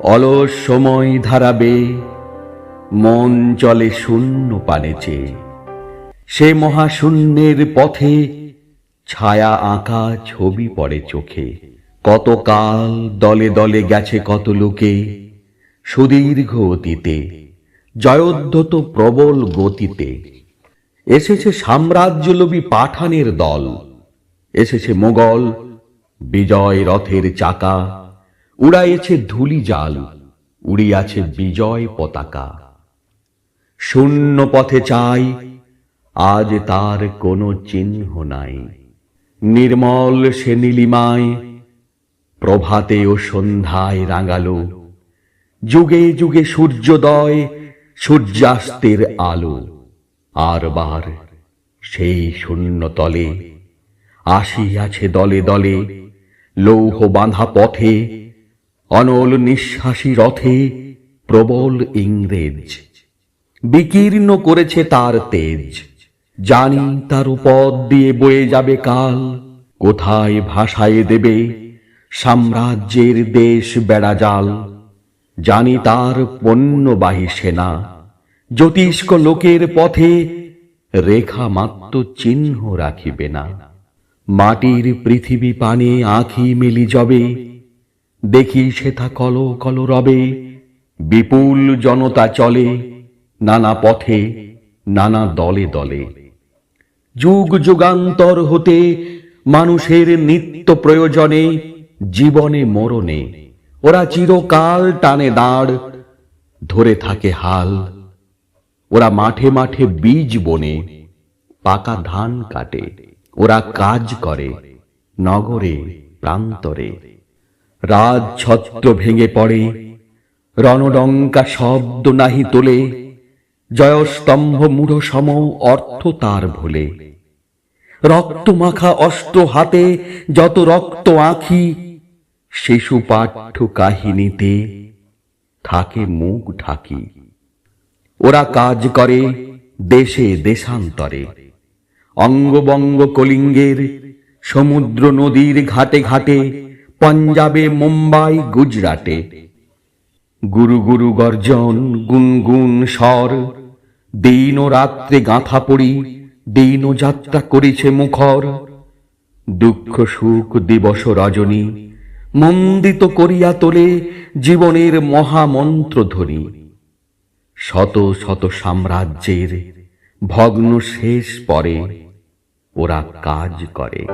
অলস সময় ধারাবে, মন চলে শূন্য পানে চেয়ে। সে মহাশূন্যের পথে ছায়া আঁকা ছবি পড়ে চোখে। কত কাল দলে দলে গেছে কত লোকে সুদীর্ঘ অতীতে, জয়োদ্ধত প্রবল গতিতে। এসেছে সাম্রাজ্যলোভী পাঠানের দল, এসেছে মোগল বিজয় রথের চাকা উড়াইছে ধুলি জাল, উড়িয়াছে বিজয় পতাকা। শূন্য পথে চাই, আজ তার কোনো চিহ্ন নাই। নির্মল সে নীলিমায়, প্রভাতে ও সন্ধ্যায় রাঙালো। যুগে যুগে সূর্যোদয়, সূর্যাস্তের আলো। আর বার সেই শূন্য তলে, আসিয়াছে দলে দলে, লৌহ বাঁধা পথে অনল নিঃশ্বাসী রথে প্রবল ইংরেজ। বিকীর্ণ করেছে তার তেজ। জানি তার পদ দিয়ে বয়ে যাবে কাল, কোথায় ভাষায় দেবে সাম্রাজ্যের দেশ বেড়াজাল জানি তার পণ্যবাহী সেনা, জ্যোতিষ্ক লোকের পথে রেখা মাত্র চিহ্ন রাখিবে না। মাটির পৃথিবী পানে আঁখি মেলি যবে দেখি সেথা কল কল রবে, বিপুল জনতা চলে নানা পথে, নানা দলে দলে। যুগ যুগান্তর হতে মানুষের নিত্য প্রয়োজনে, জীবনে মরণে, ওরা চিরকাল টানে দাঁড়, ধরে থাকে হাল। ওরা মাঠে মাঠে বীজ বনে, পাকা ধান কাটে, ওরা কাজ করে নগরে, প্রান্তরে। রাজ ছত্র ভেঙে পড়ে রণডঙ্কা শব্দ নাহি তোলে, জয়স্তম্ভ মূঢ় সম অর্থ তার ভোলে। রক্ত মাখা অষ্ট হাতে যত রক্ত আঁখি, শিশু পাঠ্য কাহিনীতে থাকে মুখ ঢাকি। ওরা কাজ করে দেশে দেশান্তরে, অঙ্গবঙ্গ কলিঙ্গের সমুদ্র নদীর ঘাটে ঘাটে পঞ্জাবে, মুম্বাই, গুজরাটে। গুরু গুরু গর্জন গুনগুন স্বর। দিন ও রাত্রে গাঁথা পড়ি, দিন ও যাত্রা করিছে মুখর। দুঃখ সুখ দিবস রজনী, মন্দিত করিয়া তোলে জীবনের মহামন্ত্র ধ্বনি শত শত সাম্রাজ্যের ভগ্ন শেষ পরে ওরা কাজ করে।